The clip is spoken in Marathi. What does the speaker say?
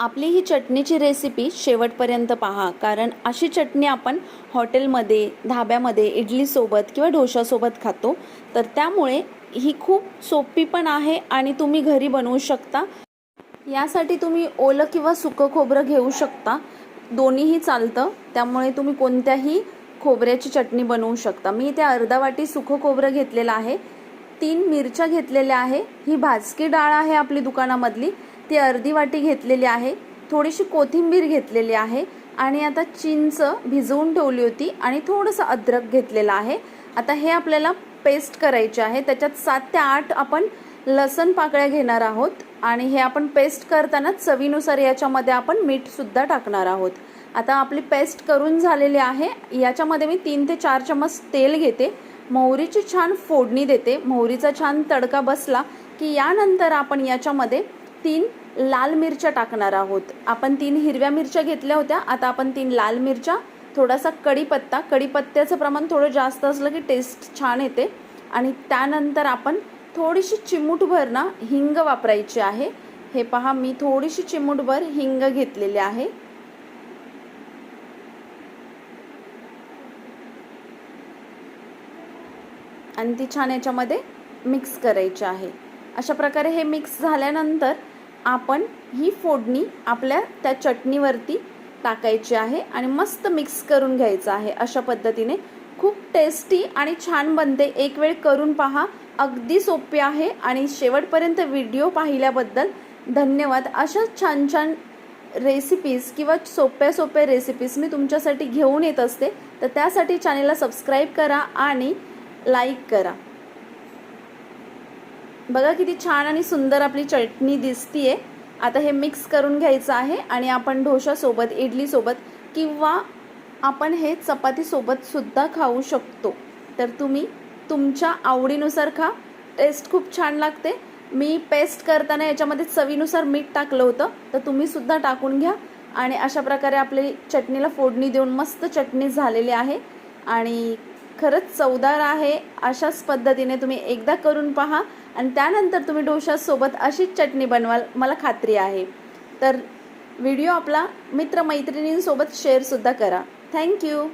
आपली ही चटणीची रेसिपी शेवटपर्यंत पहा. कारण अशी चटणी आपण हॉटेलमध्ये धाब्यामध्ये इडलीसोबत किंवा डोशासोबत खातो. तर त्यामुळे ही खूप सोपी पण आहे आणि तुम्ही घरी बनवू शकता. यासाठी तुम्ही ओलं किंवा सुकं खोबरं घेऊ शकता. दोन्हीही चालतं. त्यामुळे तुम्ही कोणत्याही खोबऱ्याची चटणी बनवू शकता. मी इथे अर्धा वाटी सुकं खोबरं घेतलेलं आहे. तीन मिरच्या घेतलेल्या आहे. ही भाजकी डाळ आहे आपली दुकानामधली. ती अर्धी वाटी घेतलेली आहे थोडीशी कोथिंबीर घेतलेली आहे आणि आता चिंच भिजवून ठेवली होती आणि थोडंसं अद्रक घेतलेलं आहे. आता हे आपल्याला पेस्ट करायचे आहे. त्याच्यात सात ते आठ आपण लसण पाकळ्या घेणार आहोत आणि हे आपण पेस्ट करताना चवीनुसार याच्यामध्ये आपण मीठसुद्धा टाकणार आहोत. आता आपली पेस्ट करून झालेली आहे. याच्यामध्ये मी तीन ते चार चमच तेल घेते. मोहरीची छान फोडणी देते. मोहरीचा छान तडका बसला की यानंतर आपण याच्यामध्ये तीन लाल मिरच्या टाकणार आहोत. आपण तीन हिरव्या मिरच्या घेतल्या होत्या. आता आपण तीन लाल मिरच्या थोडासा कढीपत्ता कढीपत्त्याचं प्रमाण थोडं जास्त असलं की टेस्ट छान येते. आणि त्यानंतर आपण थोडीशी चिमूटभर ना हिंग वापरायची आहे. हे पहा मी थोडीशी चिमूटभर हिंग घेतलेली आहे. आणि ती छान याच्यामध्ये मिक्स करायची आहे. अशा प्रकारे हे मिक्स झाल्यानंतर आपण ही फोडणी आपल्या त्या चटणीवरती टाकायची आहे आणि मस्त मिक्स करून घ्यायचं आहे अशा पद्धतीने. खूप टेस्टी आणि छान बनते. एक वेळ करून पहा. अगदी सोपी आहे आणि शेवटपर्यंत व्हिडिओ पाहिल्याबद्दल धन्यवाद. अशा छान छान रेसिपीज किंवा सोप्या सोप्या रेसिपीज मी तुमच्यासाठी घेऊन येत असते. तर त्यासाठी चॅनेलला सबस्क्राईब करा आणि लाईक करा. बघा किती छान आणि सुंदर आपली चटणी दिसतीये. आता हे मिक्स करून घ्यायचं आहे आणि आपण ढोशासोबत इडलीसोबत किंवा आपण हे चपातीसोबतसुद्धा खाऊ शकतो. तर तुम्ही तुमच्या आवडीनुसार खा. टेस्ट खूप छान लागते. मी पेस्ट करताना याच्यामध्ये चवीनुसार मीठ टाकलं होतं तर तुम्हीसुद्धा टाकून घ्या. आणि अशा प्रकारे आपली चटणीला फोडणी देऊन मस्त चटणी झालेली आहे. आणि खरंच चवदार आहे. अशाच पद्धतीने तुम्ही एकदा करून पहा आणि त्यानंतर तुम्ही डोशासोबत अशीच चटणी बनवाल. मला खात्री आहे. तर व्हिडिओ आपला मित्रमैत्रिणींसोबत शेअरसुद्धा करा. थँक्यू.